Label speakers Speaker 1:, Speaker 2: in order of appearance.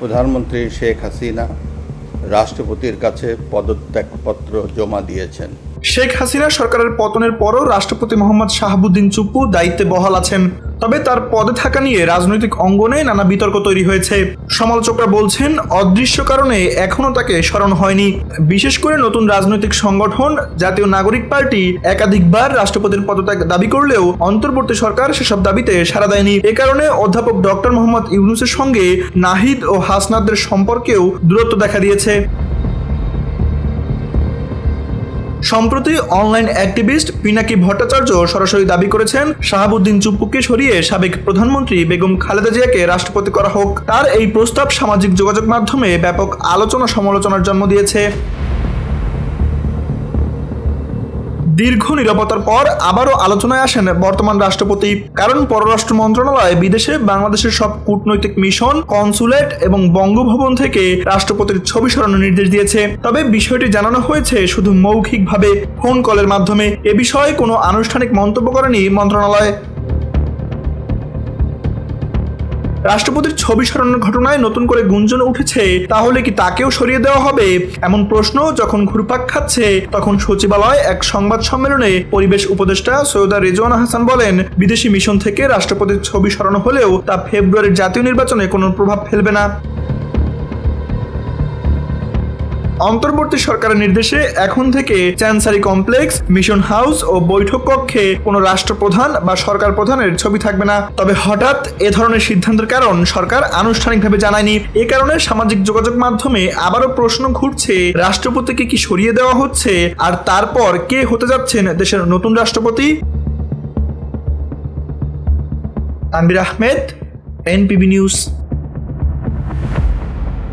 Speaker 1: প্রধানমন্ত্রী শেখ হাসিনা রাষ্ট্রপতির কাছে পদত্যাগপত্র জমা দিয়েছেন।
Speaker 2: শেখ হাসিনা সরকারের পতনের পরও রাষ্ট্রপতি মোহাম্মদ শাহাবুদ্দিন চুপ্পু দায়িত্বে বহাল আছেন। তবে তার পদে থাকা নিয়ে রাজনৈতিক অঙ্গনে নানা বিতর্ক তৈরি হয়েছে। সমালোচকরা বলছেন, অদৃশ্য কারণে এখনও তাকে স্মরণ হয়নি। বিশেষ করে নতুন রাজনৈতিক সংগঠন, জাতীয় নাগরিক পার্টি একাধিকবার রাষ্ট্রপতির পদত্যাগ দাবি করলেও অন্তর্বর্তী সরকার সেসব দাবিতে সাড়া দেয়নি। এ কারণে অধ্যাপক ডক্টর মোহাম্মদ ইউনুসের সঙ্গে নাহিদ ও হাসনাদের সম্পর্কেও দূরত্ব দেখা দিয়েছে। সম্প্রতি অনলাইন অ্যাক্টিভিস্ট পিনাকি ভট্টাচার্য সরাসরি দাবি করেছেন, শাহাবুদ্দিন চুপ্পুকে সরিয়ে সাবেক প্রধানমন্ত্রী বেগম খালেদা জিয়াকে রাষ্ট্রপতি করা হোক। তার এই প্রস্তাব সামাজিক যোগাযোগ মাধ্যমে ব্যাপক আলোচনা সমালোচনার জন্ম দিয়েছে। দীর্ঘ নিরাপত্তার পর আবারও আলোচনায় আসেন বর্তমান রাষ্ট্রপতি। কারণ পররাষ্ট্র মন্ত্রণালয় বিদেশে বাংলাদেশের সব কূটনৈতিক মিশন, কনসুলেট এবং বঙ্গভবন থেকে রাষ্ট্রপতির ছবি সরানোর নির্দেশ দিয়েছে। তবে বিষয়টি জানানো হয়েছে শুধু মৌখিকভাবে ফোন কলের মাধ্যমে। এ বিষয়ে কোনো আনুষ্ঠানিক মন্তব্য করেনি মন্ত্রণালয়। রাষ্ট্রপতির ছবি সরানোর ঘটনায় নতুন করে গুঞ্জন উঠেছে, তাহলে কি তাকেও সরিয়ে দেওয়া হবে? এমন প্রশ্ন যখন ঘুরপাক খাচ্ছে, তখন সচিবালয় এক সংবাদ সম্মেলনে পরিবেশ উপদেষ্টা সৈয়দা রেজওয়ানা হাসান বলেন, বিদেশি মিশন থেকে রাষ্ট্রপতির ছবি সরানো হলেও তা ফেব্রুয়ারির জাতীয় নির্বাচনে কোনো প্রভাব ফেলবে না। অন্তর্বর্তী সরকারের নির্দেশে এখন থেকে চ্যান্সারি কমপ্লেক্স, মিশন হাউস ও বৈঠক কক্ষে কোনো রাষ্ট্রপ্রধান বা সরকার প্রধানের ছবি থাকবে না। তবে হঠাৎ এ ধরনের সিদ্ধান্তের কারণ সরকার আনুষ্ঠানিকভাবে জানায়নি। এ কারণে সামাজিক যোগাযোগ মাধ্যমে আবারও প্রশ্ন ঘুরছে, রাষ্ট্রপতিকে কি সরিয়ে দেওয়া হচ্ছে? আর তারপর কে হতে যাচ্ছেন দেশের নতুন রাষ্ট্রপতি? Tanvir Ahmed, NPB news.